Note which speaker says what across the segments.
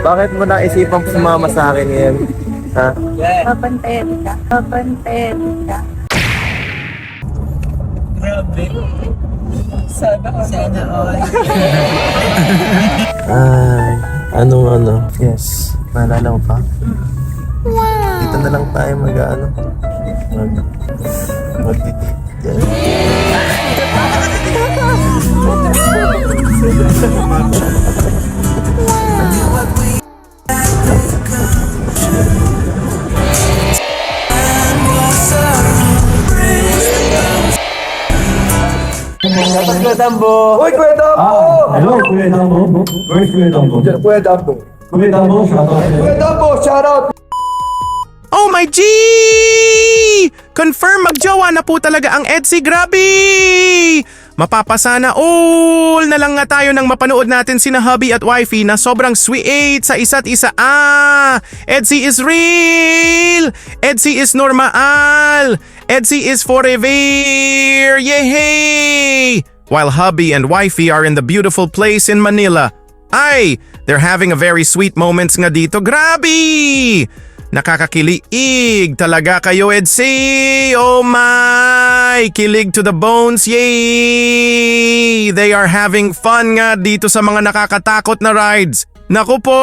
Speaker 1: Bakit mo naisipang sumama sa akin ngayon? Ha?
Speaker 2: Papantayan ka. Papantayan ka.
Speaker 3: Grabe. Sana all. Sana all.
Speaker 1: Ay, anong ano? Yes. Naalala mo pa? Wow! Dito na lang tayo mag ano? Mag... Magtitip. Yan. Dapat ko tambo!
Speaker 4: Uy, Kuya Dambo!
Speaker 5: Ah, hello, Kuya Dambo. Where's Kuya Dambo?
Speaker 4: Kuya Dambo.
Speaker 5: Kuya Dambo, shout out.
Speaker 4: Kuya Dambo, shout out!
Speaker 6: Oh my G! Confirm magjowa na po talaga ang Etsy. Grabe! Mapapasana all na lang nga tayo nang mapanood natin sina hubby at wifey na sobrang sweet sa isa't isa. Ah! Etsy is real! Etsy is normal! Etsy is forever! Yay! While hubby and wifey are in the beautiful place in Manila. Ay! They're having a very sweet moments nga dito. Grabe! Nakakakilig talaga kayo, Edsy! Oh my! Kilig to the bones, yay! They are having fun nga dito sa mga nakakatakot na rides. Naku po!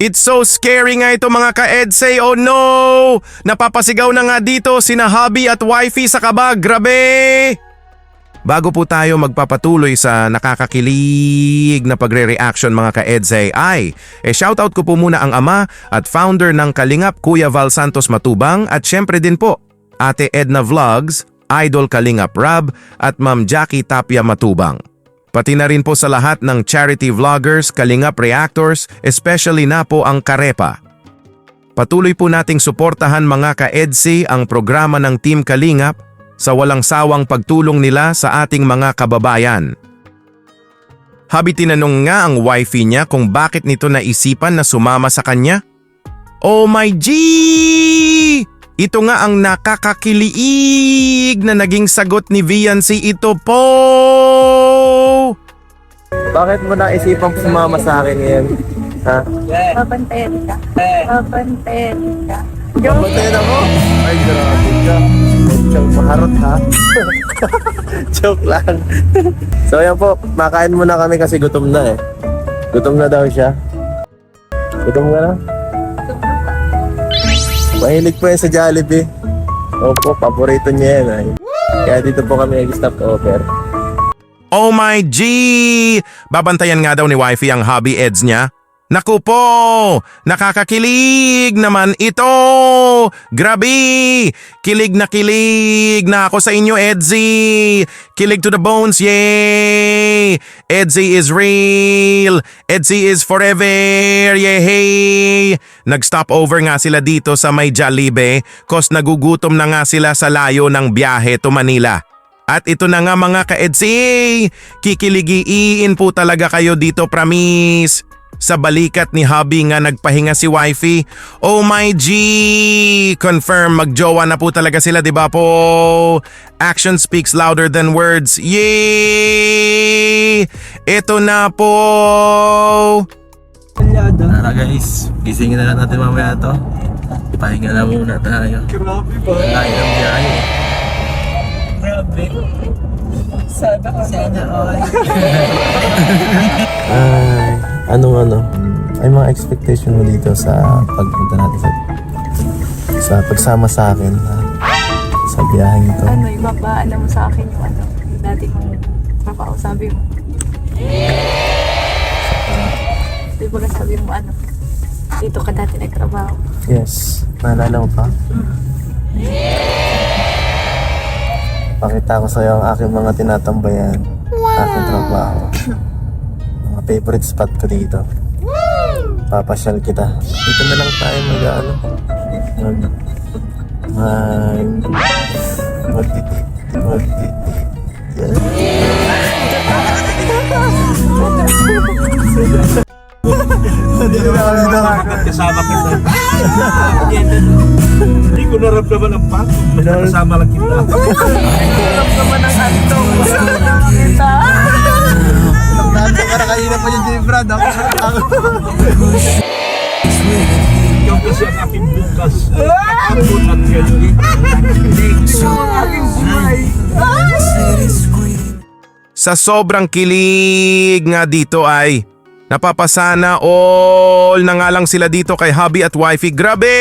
Speaker 6: It's so scary nga ito mga ka-Edsy, oh no! Napapasigaw na nga dito sina hubby at wifey sa kabag, grabe! Bago po tayo magpapatuloy sa nakakakilig na pagre-reaction mga ka-Edzay ay, eh shoutout ko po muna ang ama at founder ng Kalingap Kuya Val Santos Matubang at syempre din po Ate Edna Vlogs, Idol Kalingap Rab at Ma'am Jackie Tapia Matubang. Pati na rin po sa lahat ng charity vloggers, Kalingap Reactors, especially na po ang Karepa. Patuloy po nating suportahan mga ka-EDSI ang programa ng Team Kalingap sa walang sawang pagtulong nila sa ating mga kababayan. Habi tinanong nga ang wifey niya kung bakit nito naisipan na sumama sa kanya. Oh my G! Ito nga ang nakakakiliig na naging sagot ni Viancy ito po!
Speaker 1: Bakit mo naisipang sumama sa akin ngayon? Ha?
Speaker 2: Papantayan ka. Papantayan ka.
Speaker 1: Patayin ako? Ay, grabe ka. Mukhang maharot ha? Joke lang. so yan po, makain muna kami kasi gutom na eh. Gutom na daw siya. Gutom ka na? Mahilig po yan sa Jollibee. Opo, paborito niya yan. Ay. Kaya dito po kami nag-stop over.
Speaker 6: Oh my G! Babantayan nga daw ni wifey ang hobby eds niya. Naku po! Nakakakilig naman ito! Grabe! Kilig na kilig na ako sa inyo, Edsy! Kilig to the bones, yay! Edsy is real! Edsy is forever! Yay! Nag-stop over nga sila dito sa may Jollibee cause nagugutom na nga sila sa layo ng biyahe to Manila. At ito na nga mga ka-EDSI, kikiligiin po talaga kayo dito promise. Sa balikat ni hubby nga nagpahinga si wifey. Oh my G! Confirm magjowa na po talaga sila, di ba po? Action speaks louder than words. Yay! Ito na po!
Speaker 1: Tara guys, gisingin na lang natin mamaya to. Pahinga na muna tayo.
Speaker 4: Grabe ba?
Speaker 1: Layo ng biyahe.
Speaker 3: Grabe. Sana all. Sana all.
Speaker 1: Ay, anong ano? Ay mga expectation mo dito sa pagpunta natin sa sa pagsama sa akin ha? sa biyaheng ito.
Speaker 2: Ano, ibabaan mo sa akin yung ano, yung dati mong trabaho, sabi mo. Di ba sabi mo ano, dito ka dati nagtrabaho.
Speaker 1: Yes, naalala mo pa? Pakita ko sa'yo ang aking mga tinatambayan. Aking trabaho. Mga favorite spot ko dito. Papasyal kita. Dito na lang tayo mag ano. Mag... Mag... Magtitip. Magtitip. Yan.
Speaker 4: Kasama kita. Hindi ko naramdaman ang. Basta kasama lang kita.
Speaker 2: Alam naman ang antong. Gusto ko na makita.
Speaker 1: Para kanina pa yung Jay. Ako.
Speaker 4: At healthy.
Speaker 6: Sa sobrang kilig nga dito ay napapasana all na nga lang sila dito kay hubby at wifey. Grabe!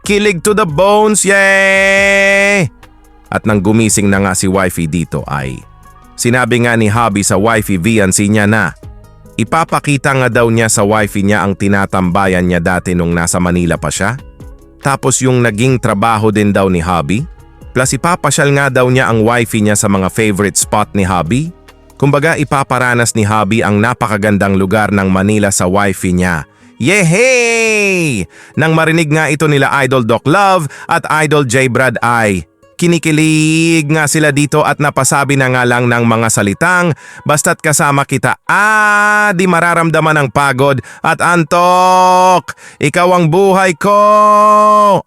Speaker 6: Kilig to the bones, yay! At nang gumising na nga si wifey dito ay sinabi nga ni hubby sa wifey Viancy niya na ipapakita nga daw niya sa wifey niya ang tinatambayan niya dati nung nasa Manila pa siya. Tapos yung naging trabaho din daw ni hubby. Plus ipapasyal nga daw niya ang wifey niya sa mga favorite spot ni hubby. Kumbaga ipaparanas ni hubby ang napakagandang lugar ng Manila sa wifey niya. Yehey! Nang marinig nga ito nila Idol Doc Love at Idol J Brad ay Kinikilig nga sila dito at napasabi na nga lang ng mga salitang basta't kasama kita ah di mararamdaman ang pagod at antok. Ikaw ang buhay ko.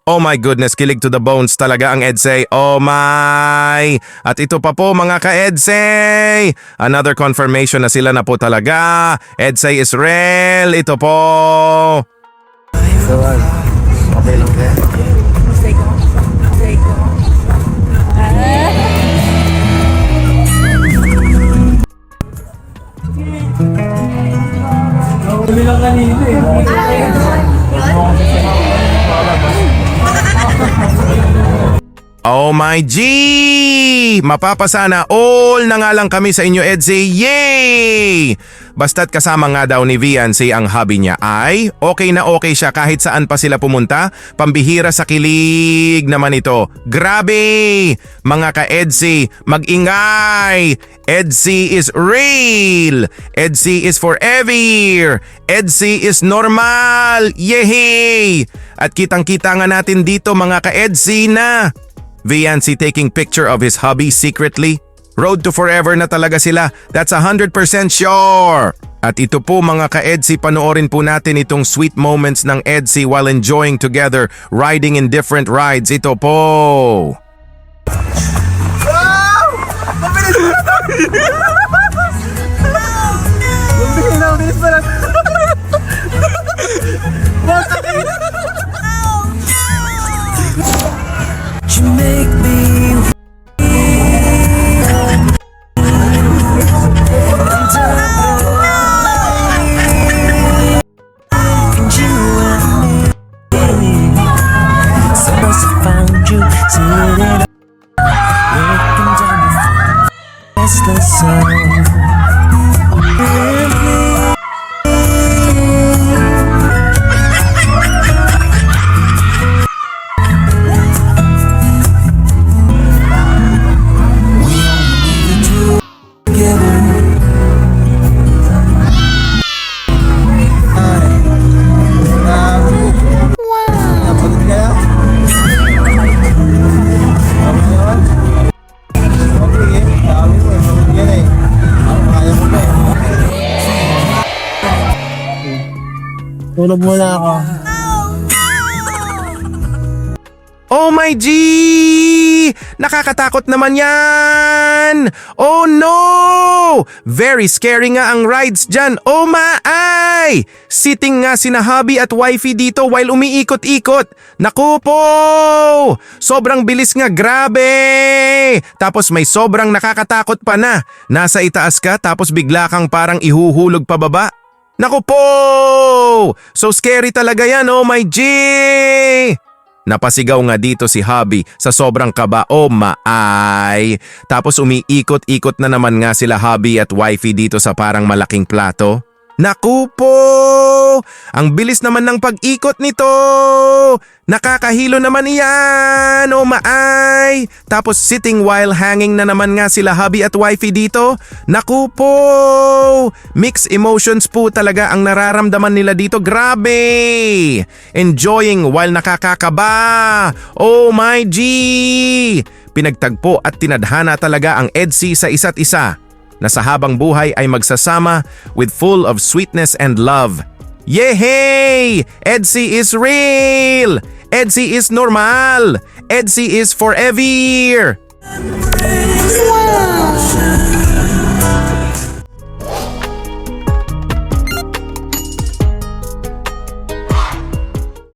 Speaker 6: Oh my goodness, kilig to the bones talaga ang Edsay. Oh my. At ito pa po mga ka-Edsay. Another confirmation na sila na po talaga. Edsay is real. Ito po.
Speaker 1: So, okay lang kaya.
Speaker 6: Oh my G! Mapapasana all na nga lang kami sa inyo Edsy. Yay! Basta't kasama nga daw ni Viancy ang hubby niya ay okay na okay siya kahit saan pa sila pumunta. Pambihira sa kilig naman ito. Grabe! Mga ka-Edsy, mag-ingay! Edsy is real! Edsy is forever! Edsy is normal! Yehey! At kitang-kita nga natin dito mga ka-Edsy na Viancy taking picture of his hubby secretly. Road to forever na talaga sila. That's 100% sure. At ito po mga ka-EDSI, panoorin po natin itong sweet moments ng EDSI while enjoying together, riding in different rides. Ito po.
Speaker 7: Found sitting
Speaker 1: Tulog muna ako.
Speaker 6: Oh my G! Nakakatakot naman yan! Oh no! Very scary nga ang rides dyan. Oh my! Sitting nga sina hubby at wifey dito while umiikot-ikot. Naku po! Sobrang bilis nga, grabe! Tapos may sobrang nakakatakot pa na. Nasa itaas ka tapos bigla kang parang ihuhulog pababa. Naku po! So scary talaga yan, oh my G! Napasigaw nga dito si Hubby sa sobrang kaba o maay. Tapos umiikot-ikot na naman nga sila Hubby at Wifey dito sa parang malaking plato. Naku po! Ang bilis naman ng pag-ikot nito! Nakakahilo naman iyan! O maay! Tapos sitting while hanging na naman nga sila hubby at wifey dito. Naku po! Mixed emotions po talaga ang nararamdaman nila dito. Grabe! Enjoying while nakakakaba! Oh my G! Pinagtagpo at tinadhana talaga ang EDSI sa isa't isa na sa habang buhay ay magsasama with full of sweetness and love. Yehey! EDSI is real! EDSI is normal! EDSI is forever!
Speaker 7: Wow.